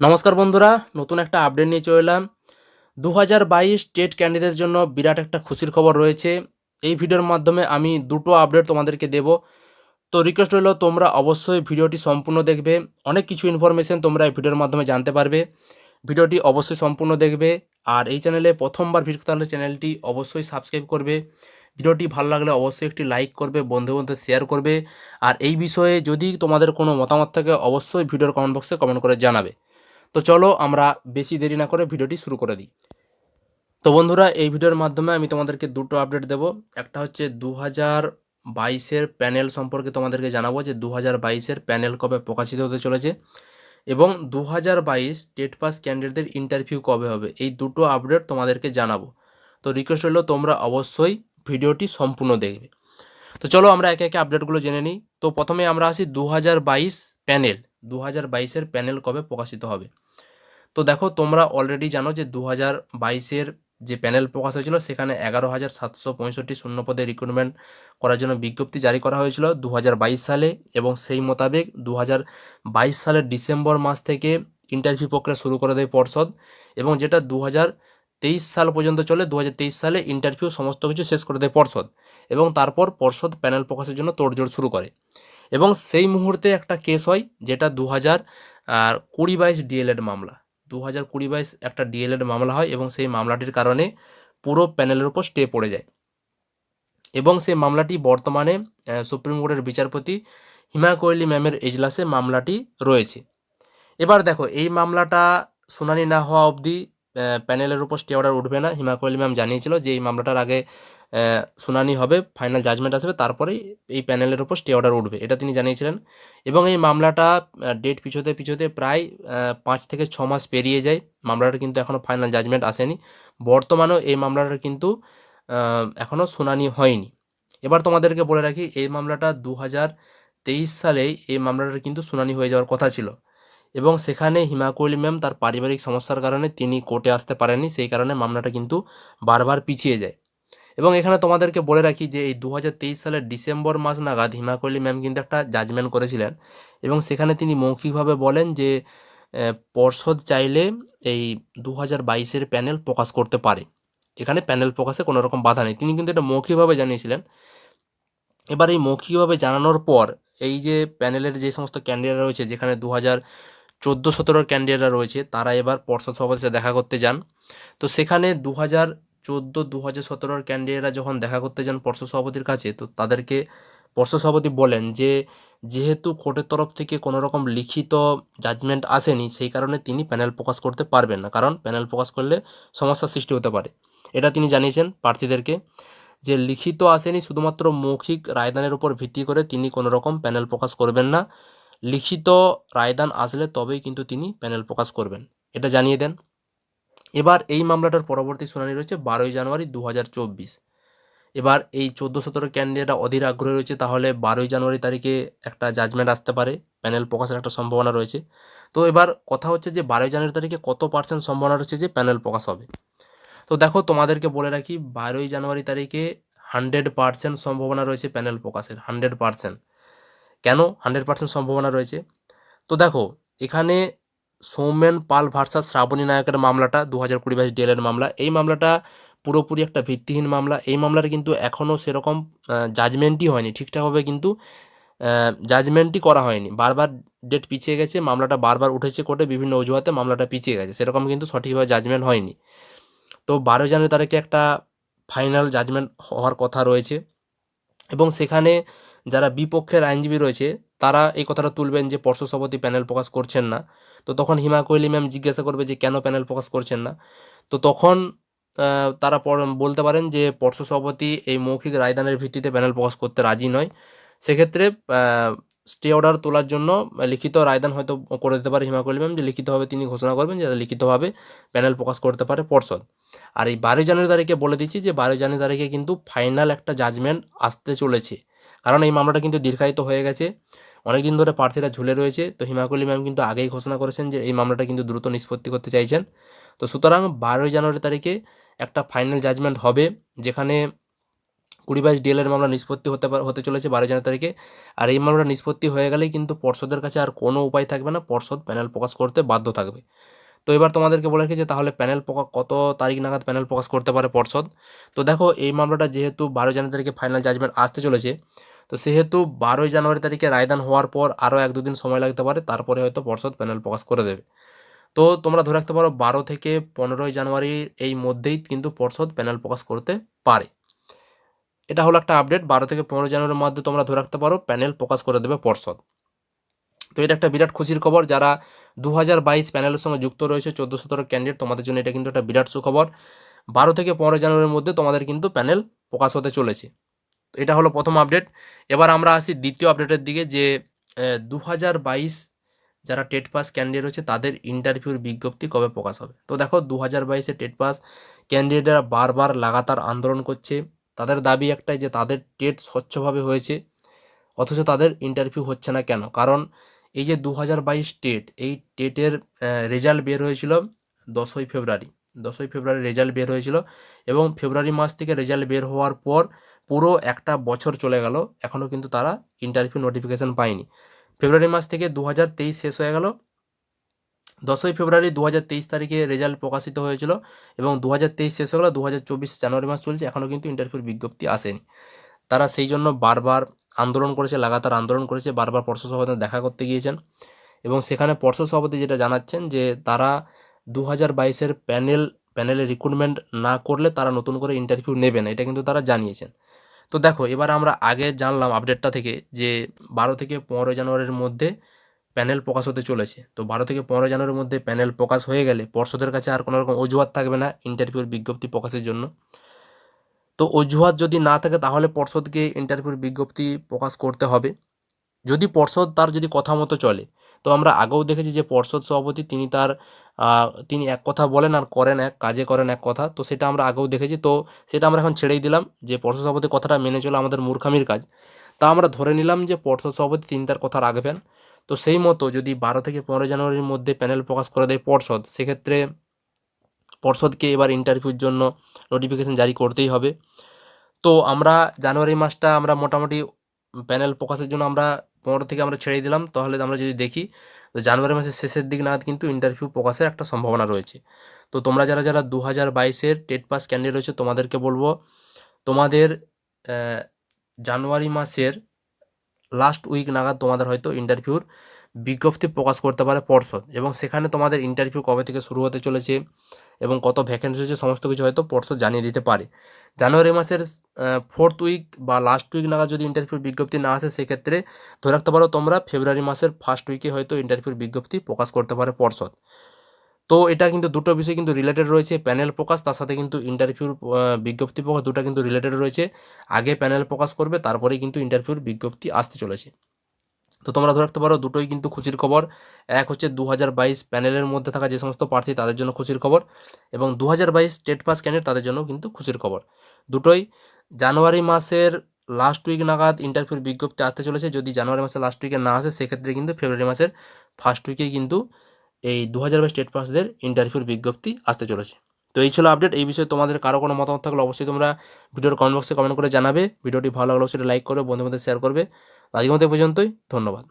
নমস্কার বন্ধুরা, নতুন একটা আপডেট নিয়ে চলে এলাম। দু হাজার বাইশ টেট ক্যান্ডিডেটের জন্য বিরাট একটা খুশির খবর রয়েছে। এই ভিডিওর মাধ্যমে আমি দুটো আপডেট তোমাদেরকে দেব। তো রিকোয়েস্ট রইল, তোমরা অবশ্যই ভিডিওটি সম্পূর্ণ দেখবে। অনেক কিছু ইনফরমেশন তোমরা এই ভিডিওর মাধ্যমে জানতে পারবে। ভিডিওটি অবশ্যই সম্পূর্ণ দেখবে। আর এই চ্যানেলে প্রথমবার ভিডিও তাহলে চ্যানেলটি অবশ্যই সাবস্ক্রাইব করবে। ভিডিওটি ভালো লাগলে অবশ্যই একটি লাইক করবে বন্ধু বন্ধু শেয়ার করবে। আর এই বিষয়ে যদি তোমাদের কোনো মতামত থাকে, অবশ্যই ভিডিওর কমেন্ট বক্সে কমেন্ট করে জানাবে। তো চলো আমরা বেশি দেরি না করে ভিডিওটি শুরু করে দিই। তো বন্ধুরা, এই ভিডিওর মাধ্যমে আমি তোমাদেরকে দুটো আপডেট দেব। একটা হচ্ছে দু হাজার বাইশের প্যানেল সম্পর্কে তোমাদেরকে জানাব যে দু হাজার বাইশের প্যানেল কবে প্রকাশিত হতে চলেছে এবং দু হাজার বাইশ টেট পাস ক্যান্ডিডেটদের ইন্টারভিউ কবে হবে, এই দুটো আপডেট তোমাদেরকে জানাব। তো রিকোয়েস্ট হলো তোমরা অবশ্যই ভিডিওটি সম্পূর্ণ দেখবে। তো চলো আমরা একে একে আপডেটগুলো জেনে নিই। তো প্রথমে আমরা আসি দু হাজার বাইশ প্যানেল দু হাজার বাইশের প্যানেল কবে প্রকাশিত হবে? তো দেখো, তোমরা অলরেডি জানো যে দু হাজার বাইশের যে প্যানেল প্রকাশ হয়েছিল, সেখানে এগারো হাজার সাতশো পঁয়ষট্টি শূন্য পদে রিক্রুটমেন্ট করার জন্য বিজ্ঞপ্তি জারি করা হয়েছিল দু হাজার বাইশ সালে এবং সেই মোতাবেক দু হাজার বাইশ সালের ডিসেম্বর মাস থেকে ইন্টারভিউ প্রক্রিয়া শুরু করে দেয় পর্ষদ এবং যেটা দু হাজার তেইশ সাল পর্যন্ত চলে দু হাজার তেইশ সালে ইন্টারভিউ সমস্ত কিছু শেষ করে দেয় পর্ষদ এবং তারপর পর্ষদ প্যানেল প্রকাশের জন্য তোড়জোড় শুরু করে। এবং সেই মুহূর্তে একটা কেস হয় যেটা দু হাজার আর কুড়ি বাইশ ডিএলএড মামলা। দু হাজার কুড়ি বাইশ একটা ডিএলএড মামলা হয় এবং সেই মামলাটির কারণে পুরো প্যানেলের উপর স্টে পড়ে যায়। এবং সেই মামলাটি বর্তমানে সুপ্রিম কোর্টের বিচারপতি হিমা কোহলি ম্যামের এজলাসে মামলাটি রয়েছে। এবার দেখো, এই মামলাটা শুনানি না হওয়া অবধি প্যানেলের উপর স্টে অর্ডার উঠবে না। হিমা কোহলি ম্যাম জানিয়েছিল যে এই মামলাটার আগে শুনানি হবে, ফাইনাল জাজমেন্ট আসবে, তারপরেই এই প্যানেলের উপর স্টে অর্ডার উঠবে, এটা তিনি জানিয়েছিলেন। এবং এই মামলাটা ডেট পিছোতে পিছোতে প্রায় পাঁচ থেকে ছ মাস পেরিয়ে যায়। মামলাটা কিন্তু এখনও ফাইনাল জাজমেন্ট আসেনি। বর্তমানেও এই মামলাটার কিন্তু এখনও শুনানি হয়নি। এবার তোমাদেরকে বলে রাখি, এই মামলাটা দু হাজার তেইশ সালেই এই মামলাটার কিন্তু শুনানি হয়ে যাওয়ার কথা ছিল। এবং সেখানে হিমা কোহলি ম্যাম তার পারিবারিক সমস্যার কারণে তিনি কোর্টে আসতে পারেননি, সেই কারণে মামলাটা কিন্তু বারবার পিছিয়ে যায়। এবং এখানে তোমাদেরকে বলে রাখি যে এই দু হাজার তেইশ সালের ডিসেম্বর মাস নাগাদ হিমা কোহলি ম্যাম কিন্তু একটা জাজমেন্ট করেছিলেন এবং সেখানে তিনি মৌখিকভাবে বলেন যে পর্ষদ চাইলে এই দু হাজার বাইশের প্যানেল প্রকাশ করতে পারে। এখানে প্যানেল প্রকাশে কোনো রকম বাধা নেই। তিনি কিন্তু এটা মৌখিকভাবে জানিয়েছিলেন। এবার এই মৌখিকভাবে জানানোর পর এই যে প্যানেলের যে সমস্ত ক্যান্ডিডেট রয়েছে, যেখানে দু হাজার চোদ্দ সতেরোর ক্যান্ডিডেটরা রয়েছে, তারা এবার পর্ষদ সভাপতির সাথে দেখা করতে যান। তো সেখানে দু হাজার চোদ্দ দু হাজার সতেরোর ক্যান্ডিডেটরা যখন দেখা করতে যান পর্ষদ সভাপতির কাছে, তো তাদেরকে পর্ষদ সভাপতি বলেন যে, যেহেতু কোর্টের তরফ থেকে কোনো রকম লিখিত জাজমেন্ট আসেনি, সেই কারণে তিনি প্যানেল প্রকাশ করতে পারবেন না। কারণ প্যানেল প্রকাশ করলে সমস্যার সৃষ্টি হতে পারে। এটা তিনি জানিয়েছেন প্রার্থীদেরকে যে, লিখিত আসেনি, শুধুমাত্র মৌখিক রায়দানের উপর ভিত্তি করে তিনি কোনো রকম প্যানেল প্রকাশ করবেন না। লিখিত রায়দান আসলে তবেই কিন্তু তিনি প্যানেল প্রকাশ করবেন। এটা জানিয়ে দেন। এবার এই মামলাটার পরবর্তী শুনানি রয়েছে বারোই জানুয়ারি দু হাজার চব্বিশ। এবার এই চোদ্দ সতেরো ক্যান্ডিডেটরা অধীর আগ্রহী রয়েছে, তাহলে বারোই জানুয়ারি তারিখে একটা জাজমেন্ট আসতে পারে। প্যানেল প্রকাশের একটা সম্ভাবনা রয়েছে। তো এবার কথা হচ্ছে যে বারোই জানুয়ারি তারিখে কত পার্সেন্ট সম্ভাবনা রয়েছে যে প্যানেল প্রকাশ হবে। তো দেখো, তোমাদেরকে বলে রাখি, বারোই জানুয়ারি তারিখে হান্ড্রেড পার্সেন্ট সম্ভাবনা রয়েছে প্যানেল প্রকাশের হান্ড্রেড পার্সেন্ট কেন হান্ড্রেড পার্সেন্ট সম্ভাবনা রয়েছে? তো দেখো, এখানে সৌমেন পাল ভার্সাস শ্রাবণী নায়কের মামলাটা দু হাজার কুড়ি বাইশ ডিএলের মামলা, এই মামলাটা পুরোপুরি একটা ভিত্তিহীন মামলা। এই মামলার কিন্তু এখনও সেরকম জাজমেন্টই হয়নি। ঠিকঠাকভাবে কিন্তু জাজমেন্টই করা হয়নি। বারবার ডেট পিছিয়ে গেছে, মামলাটা বারবার উঠেছে কোর্টে, বিভিন্ন অজুহাতে মামলাটা পিছিয়ে গেছে। সেরকম কিন্তু সঠিকভাবে জাজমেন্ট হয়নি। তো বারো জানুয়ারি তারিখে একটা ফাইনাল জাজমেন্ট হওয়ার কথা রয়েছে। এবং সেখানে যারা বিপক্ষের আইনজীবী রয়েছে, তারা এই কথাটা তুলবেন যে পর্ষদ সভাপতি প্যানেল প্রকাশ করছেন না। তো তখন হিমা কোহলি ম্যাম জিজ্ঞাসা করবে যে কেন প্যানেল প্রকাশ করছেন না? তো তখন তারা বলতে পারেন যে পর্ষদ সভাপতি এই মৌখিক রায়দানের ভিত্তিতে প্যানেল প্রকাশ করতে রাজি নয়। সেক্ষেত্রে স্টে অর্ডার তোলার জন্য লিখিত রায়দান হয়তো করে দিতে পারে হিমা কোহলি ম্যাম যে লিখিতভাবে তিনি ঘোষণা করবেন যে লিখিতভাবে প্যানেল প্রকাশ করতে পারে পর্ষদ। আর এই বারোই জানুয়ারি তারিখে বলে দিচ্ছি যে বারোই জানুয়ারি তারিখে কিন্তু ফাইনাল একটা জাজমেন্ট আসতে চলেছে। কারণ এই মামলাটা কিন্তু দীর্ঘায়িত হয়ে গেছে। অনেকদিন ধরে প্রার্থীরা ঝুলে রয়েছে। তো হিমাকলি ম্যাম কিন্তু আগেই ঘোষণা করেছেন যে এই মামলাটা কিন্তু দ্রুত নিষ্পত্তি করতে চাইছেন। তো সুতরাং বারোই জানুয়ারি তারিখে একটা ফাইনাল জাজমেন্ট হবে, যেখানে কুড়ি বাইশ ডিএলের মামলা নিষ্পত্তি হতে হতে চলেছে বারো জানুয়ারি তারিখে। আর এই মামলাটা নিষ্পত্তি হয়ে গেলেই কিন্তু পর্ষদের কাছে আর কোনো উপায় থাকবে না। পর্ষদ প্যানেল প্রকাশ করতে বাধ্য থাকবে। তো এবার তোমাদেরকে বলে রেখেছে তাহলে প্যানেল প্রকাশ কত তারিখ নাগাদ প্যানেল প্রকাশ করতে পারে পর্ষদ? তো দেখো, এই মামলাটা যেহেতু বারো জানুয়ারি তারিখে ফাইনাল জাজমেন্ট আসতে চলেছে, তো সেহেতু বারোই জানুয়ারি তারিখে রায়দান হওয়ার পর আরও এক দুদিন সময় লাগতে পারে, তারপরে হয়তো পর্ষদ প্যানেল প্রকাশ করে দেবে। তো তোমরা ধরে রাখতে পারো, বারো থেকে পনেরোই জানুয়ারি এই মধ্যেই কিন্তু পর্ষদ প্যানেল প্রকাশ করতে পারে। এটা হলো একটা আপডেট বারো থেকে পনেরো জানুয়ারির মধ্যে তোমরা ধরে রাখতে পারো প্যানেল প্রকাশ করে দেবে পর্ষদ। তো এটা একটা বিরাট খুশির খবর যারা দু হাজার বাইশ প্যানেলের সঙ্গে যুক্ত রয়েছে চোদ্দ সতেরো ক্যান্ডিডেট তোমাদের জন্য এটা কিন্তু একটা বিরাট সুখবর। বারো থেকে পনেরো জানুয়ারির মধ্যে তোমাদের কিন্তু প্যানেল প্রকাশ হতে চলেছে। এটা হলো প্রথম আপডেট এবার আমরা আসি দ্বিতীয় আপডেটের দিকে যে দু হাজার বাইশ যারা টেট পাস ক্যান্ডিডেট রয়েছে, তাদের ইন্টারভিউর বিজ্ঞপ্তি কবে প্রকাশ হবে? তো দেখো দু হাজার বাইশে টেট পাস ক্যান্ডিডেটরা বারবার লাগাতার আন্দোলন করছে। তাদের দাবি একটাই যে, তাদের টেট স্বচ্ছভাবে হয়েছে। অথচ তাদের ইন্টারভিউ হচ্ছে না কেন? কারণ এই যে দু হাজার বাইশ টেট, এই টেটের রেজাল্ট বের হয়েছিল দশই ফেব্রুয়ারি। দশই ফেব্রুয়ারি রেজাল্ট বের হয়েছিল এবং ফেব্রুয়ারি মাস থেকে রেজাল্ট বের হওয়ার পর পুরো একটা বছর চলে গেল এখনও কিন্তু তারা ইন্টারভিউ নোটিফিকেশান পায়নি। ফেব্রুয়ারি মাস থেকে দু হাজার তেইশ শেষ হয়ে গেল। দশই ফেব্রুয়ারি দু হাজার তেইশ তারিখে রেজাল্ট প্রকাশিত হয়েছিল এবং দু হাজার তেইশ শেষ হয়ে গেল দু হাজার চব্বিশ জানুয়ারি মাস চলছে এখনও কিন্তু ইন্টারভিউর বিজ্ঞপ্তি আসেনি। তারা সেই জন্য বারবার আন্দোলন করেছে, লাগাতার আন্দোলন করেছে, বারবার পর্ষদ সভাপতি দেখা করতে গিয়েছেন এবং সেখানে পর্ষদ সভাপতি যেটা জানাচ্ছেন যে তারা দু হাজার বাইশের প্যানেল, প্যানেলে রিক্রুটমেন্ট না করলে তারা নতুন করে ইন্টারভিউ নেবে না, এটা কিন্তু তারা জানিয়েছেন। তো দেখো, এবার আমরা আগে জানলাম আপডেটটা থেকে যে বারো থেকে পনেরো জানুয়ারির মধ্যে প্যানেল প্রকাশ হতে চলেছে। তো বারো থেকে পনেরো জানুয়ারির মধ্যে প্যানেল প্রকাশ হয়ে গেলে পর্ষদের কাছে আর কোনো রকম অজুহাত থাকবে না ইন্টারভিউর বিজ্ঞপ্তি প্রকাশের জন্য। তো অজুহাত যদি না থাকে, তাহলে পর্ষদকে ইন্টারভিউর বিজ্ঞপ্তি প্রকাশ করতে হবে। যদি পর্ষদ তার যদি কথা মতো চলে, তো আমরা আগেও দেখেছি যে পর্ষদ সভাপতি তিনি তার তিনি এক কথা বলেন আর করেন এক, কাজে করেন এক কথা, তো সেটা আমরা আগেও দেখেছি। তো সেটা আমরা এখন ছেড়েই দিলাম যে পর্ষদ সভাপতি কথাটা মেনে চলে আমাদের মূর্খামির কাজ। তা আমরা ধরে নিলাম যে পর্ষদ সভাপতি তিনি তার কথা রাখবেন। তো সেই মতো যদি বারো থেকে পনেরো জানুয়ারির মধ্যে প্যানেল প্রকাশ করে দেয় পর্ষদ, সেক্ষেত্রে পর্ষদকে এবার ইন্টারভিউর জন্য নোটিফিকেশান জারি করতেই হবে। তো আমরা জানুয়ারি মাসটা আমরা মোটামুটি প্যানেল প্রকাশের জন্য আমরা পনেরো থেকে আমরা ছেড়ে দিলাম। তাহলে আমরা যদি দেখি জানুয়ারি মাসের শেষের দিক নাগাদ কিন্তু ইন্টারভিউ প্রকাশের একটা সম্ভাবনা রয়েছে। তো তোমরা যারা যারা দু হাজার বাইশের টেট পাস ক্যান্ডিডেট রয়েছে, তোমাদেরকে বলব, তোমাদের জানুয়ারি মাসের লাস্ট উইক নাগাদ তোমাদের হয়তো ইন্টারভিউর বিজ্ঞপ্তি প্রকাশ করতে পারে পর্ষদ। এবং সেখানে তোমাদের ইন্টারভিউ কবে থেকে শুরু হতে চলেছে এবং কত ভ্যাকেন্সি হচ্ছে সমস্ত কিছু হয়তো পর্ষদ জানিয়ে দিতে পারে। জানুয়ারি মাসের ফোর্থ উইক বা লাস্ট উইক নাগাদ যদি ইন্টারভিউর বিজ্ঞপ্তি না আসে, সেক্ষেত্রে ধরে রাখতে পারো তোমরা ফেব্রুয়ারি মাসের ফার্স্ট উইকে হয়তো ইন্টারভিউর বিজ্ঞপ্তি প্রকাশ করতে পারে পর্ষদ। তো এটা কিন্তু দুটো বিষয় কিন্তু রিলেটেড রয়েছে প্যানেল প্রকাশ, তার সাথে কিন্তু ইন্টারভিউর বিজ্ঞপ্তি প্রকাশ, দুটো কিন্তু রিলেটেড রয়েছে। আগে প্যানেল প্রকাশ করবে, তারপরেই কিন্তু ইন্টারভিউর বিজ্ঞপ্তি আসতে চলেছে। তো তোমরা ধরে রাখতে পারো, দুটোই কিন্তু খুশির খবর। এক হচ্ছে দু হাজার বাইশ প্যানেলের মধ্যে থাকা যে সমস্ত প্রার্থী, তাদের জন্য খুশির খবর এবং দু বাইশ স্টেট পাস ক্যান্ডিডেট, তাদের জন্য কিন্তু খুশির খবর। দুটোই জানুয়ারি মাসের লাস্ট উইক নাগাদ ইন্টারভিউর বিজ্ঞপ্তি আসতে চলেছে। যদি জানুয়ারি মাসের লাস্ট উইকে না আসে, সেক্ষেত্রে কিন্তু ফেব্রুয়ারি মাসের ফার্স্ট উইকে কিন্তু এই দু হাজার বাইশ স্টেট পাসদের ইন্টারভিউর বিজ্ঞপ্তি আসতে চলেছে। তো এই ছিল আপডেট এই বিষয়ে তোমাদের কারও কোনো মতামত থাকলে অবশ্যই তোমরা ভিডিওর কমেন্ট বক্সে কমেন্ট করে জানাবে। ভিডিওটি ভালো লাগলে সেটা লাইক করবে বন্ধু বন্ধুদের শেয়ার করবে। আজকের মধ্যে পর্যন্তই। ধন্যবাদ।